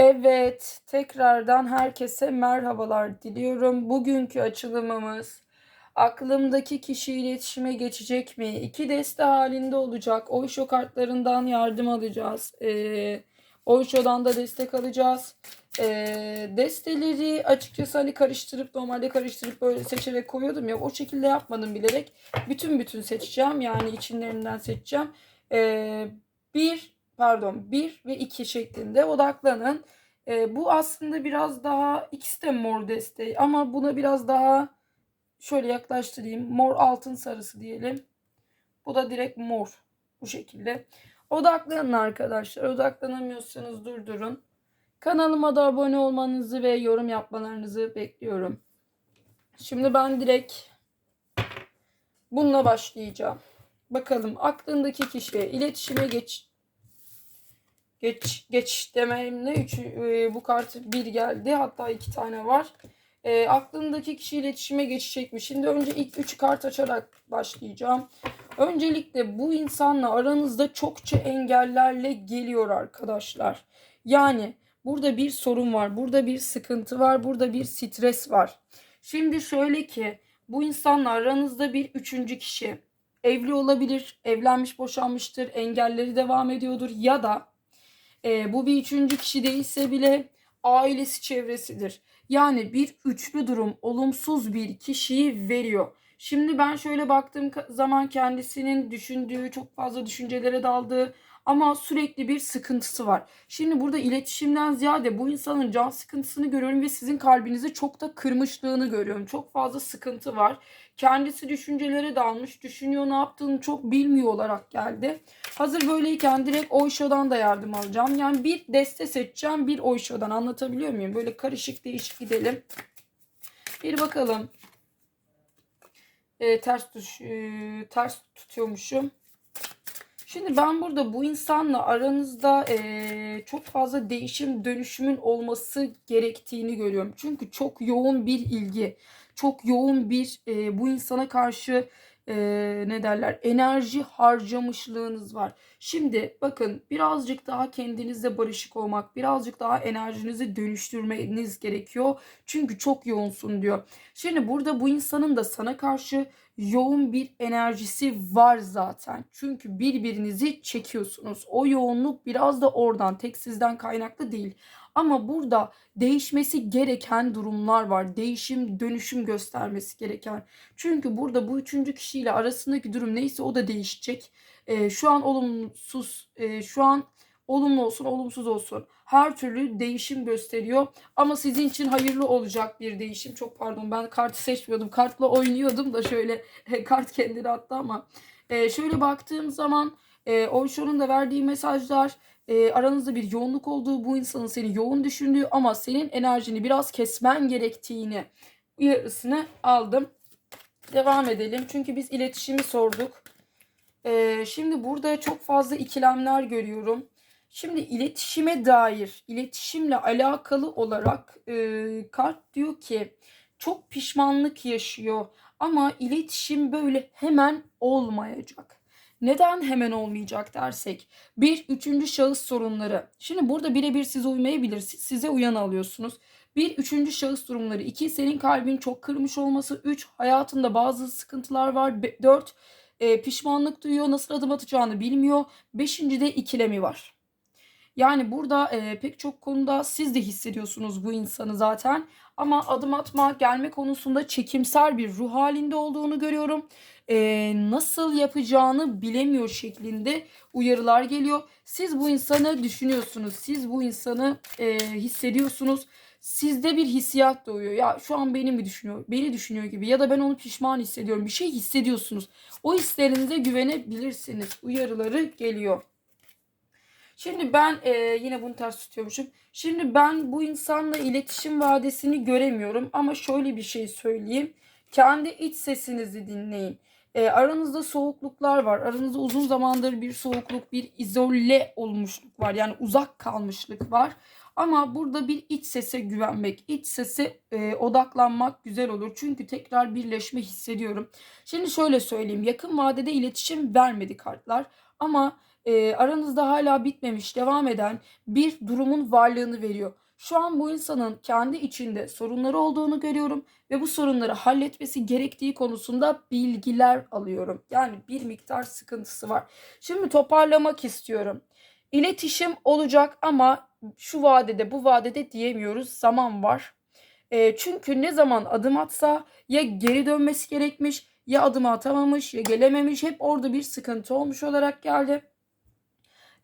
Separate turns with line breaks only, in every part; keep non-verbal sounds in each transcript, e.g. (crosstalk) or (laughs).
Evet, tekrardan herkese merhabalar diliyorum. Bugünkü açılımımız aklımdaki kişi iletişime geçecek mi? İki deste halinde olacak. Oysho kartlarından yardım alacağız. Ee, Oysho'dan da destek alacağız. Ee, desteleri açıkçası hani karıştırıp normalde karıştırıp böyle seçerek koyuyordum ya o şekilde yapmadım bilerek. Bütün bütün seçeceğim yani içinlerinden seçeceğim. Ee, bir pardon 1 ve 2 şeklinde odaklanın. E, bu aslında biraz daha ikisi de mor desteği ama buna biraz daha şöyle yaklaştırayım. Mor altın sarısı diyelim. Bu da direkt mor. Bu şekilde. Odaklanın arkadaşlar. Odaklanamıyorsanız durdurun. Kanalıma da abone olmanızı ve yorum yapmalarınızı bekliyorum. Şimdi ben direkt bununla başlayacağım. Bakalım aklındaki kişiye iletişime geç geç geç dememle üç, e, bu kart bir geldi hatta iki tane var. E, aklındaki kişi iletişime geçecek mi? Şimdi önce ilk üç kart açarak başlayacağım. Öncelikle bu insanla aranızda çokça engellerle geliyor arkadaşlar. Yani burada bir sorun var, burada bir sıkıntı var, burada bir stres var. Şimdi şöyle ki bu insanla aranızda bir üçüncü kişi evli olabilir, evlenmiş boşanmıştır, engelleri devam ediyordur ya da e, bu bir üçüncü kişi değilse bile ailesi çevresidir. Yani bir üçlü durum olumsuz bir kişiyi veriyor. Şimdi ben şöyle baktığım zaman kendisinin düşündüğü, çok fazla düşüncelere daldığı ama sürekli bir sıkıntısı var. Şimdi burada iletişimden ziyade bu insanın can sıkıntısını görüyorum ve sizin kalbinizi çok da kırmışlığını görüyorum. Çok fazla sıkıntı var. Kendisi düşüncelere dalmış, düşünüyor ne yaptığını çok bilmiyor olarak geldi. Hazır böyleyken direkt Oysho'dan da yardım alacağım. Yani bir deste seçeceğim, bir Oysho'dan anlatabiliyor muyum? Böyle karışık değişik gidelim. Bir bakalım. Ee, ters tuş, e, ters tutuyormuşum. Şimdi ben burada bu insanla aranızda e, çok fazla değişim dönüşümün olması gerektiğini görüyorum. Çünkü çok yoğun bir ilgi, çok yoğun bir e, bu insana karşı e, ne derler enerji harcamışlığınız var. Şimdi bakın birazcık daha kendinizle barışık olmak, birazcık daha enerjinizi dönüştürmeniz gerekiyor. Çünkü çok yoğunsun diyor. Şimdi burada bu insanın da sana karşı yoğun bir enerjisi var zaten. Çünkü birbirinizi çekiyorsunuz. O yoğunluk biraz da oradan tek sizden kaynaklı değil. Ama burada değişmesi gereken durumlar var. Değişim, dönüşüm göstermesi gereken. Çünkü burada bu üçüncü kişiyle arasındaki durum neyse o da değişecek. Ee, şu an olumsuz, e, şu an olumlu olsun, olumsuz olsun. Her türlü değişim gösteriyor. Ama sizin için hayırlı olacak bir değişim. Çok pardon ben kartı seçmiyordum. Kartla oynuyordum da şöyle kart kendini attı ama. E, şöyle baktığım zaman e, Oysho'nun da verdiği mesajlar e, aranızda bir yoğunluk olduğu, bu insanın seni yoğun düşündüğü ama senin enerjini biraz kesmen gerektiğini uyarısını aldım. Devam edelim. Çünkü biz iletişimi sorduk. E, şimdi burada çok fazla ikilemler görüyorum. Şimdi iletişime dair, iletişimle alakalı olarak e, kart diyor ki çok pişmanlık yaşıyor ama iletişim böyle hemen olmayacak. Neden hemen olmayacak dersek bir üçüncü şahıs sorunları. Şimdi burada birebir size uymayabilir. Size uyan alıyorsunuz. Bir üçüncü şahıs durumları. iki senin kalbin çok kırmış olması. Üç hayatında bazı sıkıntılar var. Be, dört e, pişmanlık duyuyor. Nasıl adım atacağını bilmiyor. Beşinci de ikilemi var. Yani burada e, pek çok konuda siz de hissediyorsunuz bu insanı zaten. Ama adım atma, gelme konusunda çekimser bir ruh halinde olduğunu görüyorum. E, nasıl yapacağını bilemiyor şeklinde uyarılar geliyor. Siz bu insanı düşünüyorsunuz. Siz bu insanı e, hissediyorsunuz. Sizde bir hissiyat doğuyor. Ya şu an beni mi düşünüyor? Beni düşünüyor gibi. Ya da ben onu pişman hissediyorum. Bir şey hissediyorsunuz. O hislerinize güvenebilirsiniz. Uyarıları geliyor. Şimdi ben e, yine bunu ters tutuyormuşum. Şimdi ben bu insanla iletişim vadesini göremiyorum ama şöyle bir şey söyleyeyim. Kendi iç sesinizi dinleyin. E, aranızda soğukluklar var. Aranızda uzun zamandır bir soğukluk, bir izole olmuşluk var. Yani uzak kalmışlık var. Ama burada bir iç sese güvenmek, iç sese e, odaklanmak güzel olur. Çünkü tekrar birleşme hissediyorum. Şimdi şöyle söyleyeyim. Yakın vadede iletişim vermedi kartlar. Ama e, aranızda hala bitmemiş, devam eden bir durumun varlığını veriyor. Şu an bu insanın kendi içinde sorunları olduğunu görüyorum ve bu sorunları halletmesi gerektiği konusunda bilgiler alıyorum. Yani bir miktar sıkıntısı var. Şimdi toparlamak istiyorum. İletişim olacak ama şu vadede bu vadede diyemiyoruz. Zaman var. E, çünkü ne zaman adım atsa ya geri dönmesi gerekmiş ya adım atamamış ya gelememiş. Hep orada bir sıkıntı olmuş olarak geldi.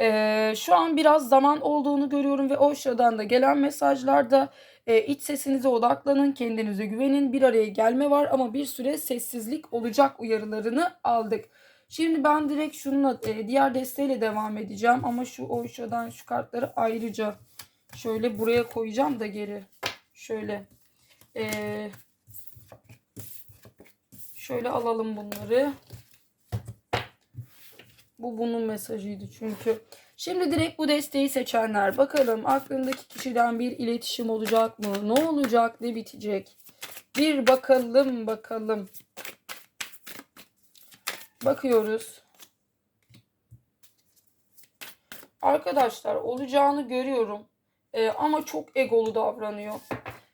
E, şu an biraz zaman olduğunu görüyorum ve o da gelen mesajlarda e, iç sesinize odaklanın, kendinize güvenin, bir araya gelme var ama bir süre sessizlik olacak uyarılarını aldık. Şimdi ben direkt şununla e, diğer desteğiyle devam edeceğim ama şu o şu kartları ayrıca şöyle buraya koyacağım da geri. Şöyle. Ee, şöyle alalım bunları. Bu bunun mesajıydı çünkü. Şimdi direkt bu desteği seçenler. Bakalım aklındaki kişiden bir iletişim olacak mı? Ne olacak? Ne bitecek? Bir bakalım bakalım. Bakıyoruz. Arkadaşlar olacağını görüyorum. Ee, ama çok egolu davranıyor.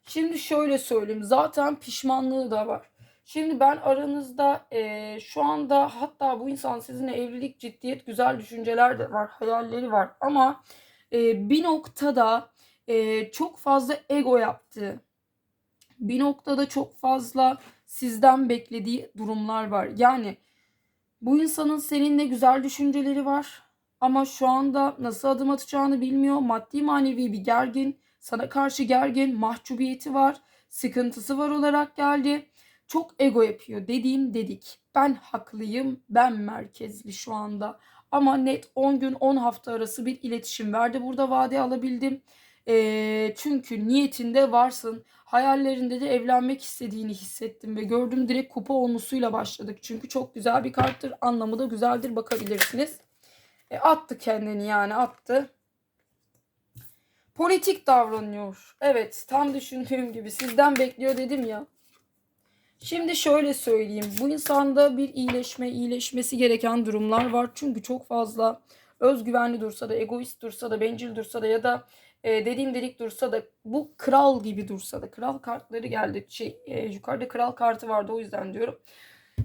Şimdi şöyle söyleyeyim. Zaten pişmanlığı da var. Şimdi ben aranızda e, şu anda hatta bu insan sizinle evlilik, ciddiyet, güzel düşünceler de var, hayalleri var. Ama e, bir noktada e, çok fazla ego yaptığı, bir noktada çok fazla sizden beklediği durumlar var. Yani bu insanın seninle güzel düşünceleri var. Ama şu anda nasıl adım atacağını bilmiyor. Maddi manevi bir gergin. Sana karşı gergin. Mahcubiyeti var. Sıkıntısı var olarak geldi. Çok ego yapıyor. Dediğim dedik. Ben haklıyım. Ben merkezli şu anda. Ama net 10 gün 10 hafta arası bir iletişim verdi. Burada vade alabildim. E, çünkü niyetinde varsın. Hayallerinde de evlenmek istediğini hissettim ve gördüm direkt kupa olmusuyla başladık. Çünkü çok güzel bir karttır. Anlamı da güzeldir bakabilirsiniz. E, attı kendini yani attı. Politik davranıyor. Evet tam düşündüğüm gibi sizden bekliyor dedim ya. Şimdi şöyle söyleyeyim. Bu insanda bir iyileşme, iyileşmesi gereken durumlar var. Çünkü çok fazla özgüvenli dursa da, egoist dursa da, bencil dursa da ya da e, dediğim dedik dursa da bu kral gibi dursa da kral kartları geldi. Şey, e, yukarıda kral kartı vardı o yüzden diyorum.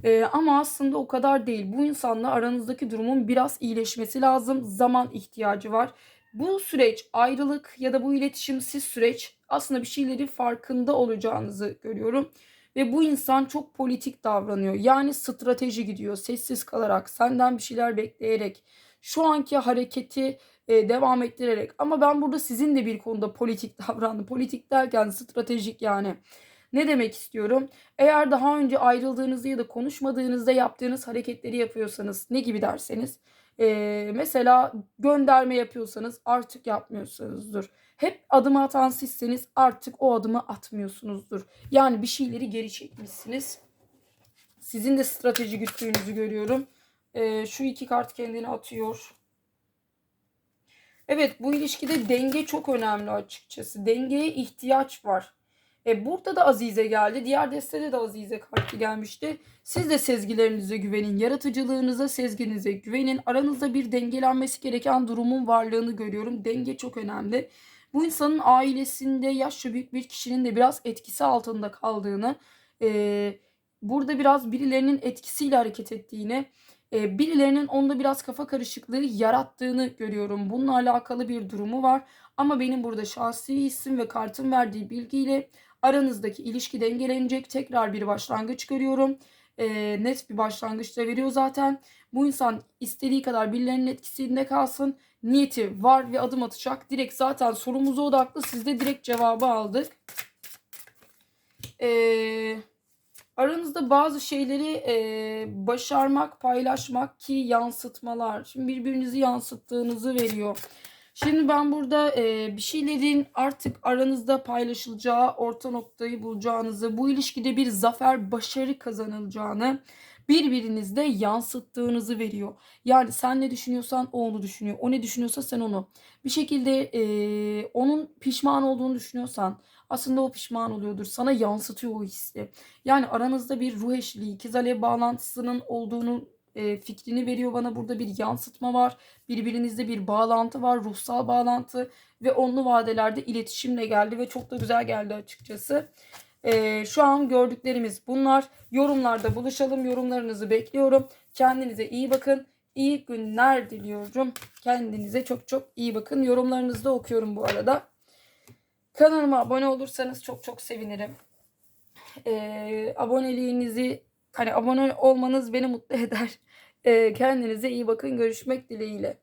E, ama aslında o kadar değil. Bu insanla aranızdaki durumun biraz iyileşmesi lazım. Zaman ihtiyacı var. Bu süreç ayrılık ya da bu iletişimsiz süreç aslında bir şeyleri farkında olacağınızı görüyorum. Ve bu insan çok politik davranıyor. Yani strateji gidiyor. Sessiz kalarak, senden bir şeyler bekleyerek, şu anki hareketi e, devam ettirerek. Ama ben burada sizin de bir konuda politik (laughs) davrandım. Politik derken stratejik yani. Ne demek istiyorum? Eğer daha önce ayrıldığınızda ya da konuşmadığınızda yaptığınız hareketleri yapıyorsanız ne gibi derseniz e, mesela gönderme yapıyorsanız artık yapmıyorsanızdır. Hep adım atan sizseniz artık o adımı atmıyorsunuzdur. Yani bir şeyleri geri çekmişsiniz. Sizin de strateji güttüğünüzü görüyorum. E, şu iki kart kendini atıyor. Evet bu ilişkide denge çok önemli açıkçası. Dengeye ihtiyaç var. E, burada da Azize geldi. Diğer destede de Azize kartı gelmişti. Siz de sezgilerinize güvenin. Yaratıcılığınıza, sezginize güvenin. Aranızda bir dengelenmesi gereken durumun varlığını görüyorum. Denge çok önemli. Bu insanın ailesinde yaşça büyük bir kişinin de biraz etkisi altında kaldığını, e, burada biraz birilerinin etkisiyle hareket ettiğini, e, birilerinin onda biraz kafa karışıklığı yarattığını görüyorum. Bununla alakalı bir durumu var. Ama benim burada şahsi isim ve kartın verdiği bilgiyle aranızdaki ilişki dengelenecek. Tekrar bir başlangıç görüyorum. E, net bir başlangıç da veriyor zaten. Bu insan istediği kadar birilerinin etkisinde kalsın. Niyeti var ve adım atacak. Direkt zaten sorumuza odaklı. Siz de direkt cevabı aldık. Eee aranızda bazı şeyleri e, başarmak, paylaşmak ki yansıtmalar. Şimdi birbirinizi yansıttığınızı veriyor. Şimdi ben burada e, bir şeylerin artık aranızda paylaşılacağı, orta noktayı bulacağınızı, bu ilişkide bir zafer, başarı kazanılacağını birbirinizde yansıttığınızı veriyor. Yani sen ne düşünüyorsan o onu düşünüyor. O ne düşünüyorsa sen onu. Bir şekilde e, onun pişman olduğunu düşünüyorsan aslında o pişman oluyordur. Sana yansıtıyor o hissi. Yani aranızda bir ruh eşliği, ikiz alev bağlantısının olduğunu e, fikrini veriyor bana. Burada bir yansıtma var. Birbirinizde bir bağlantı var. Ruhsal bağlantı ve onlu vadelerde iletişimle geldi ve çok da güzel geldi açıkçası. E, şu an gördüklerimiz bunlar. Yorumlarda buluşalım. Yorumlarınızı bekliyorum. Kendinize iyi bakın. İyi günler diliyorum. Kendinize çok çok iyi bakın. Yorumlarınızı da okuyorum bu arada. Kanalıma abone olursanız çok çok sevinirim. Ee, aboneliğinizi hani abone olmanız beni mutlu eder. (laughs) Ee, kendinize iyi bakın. Görüşmek dileğiyle.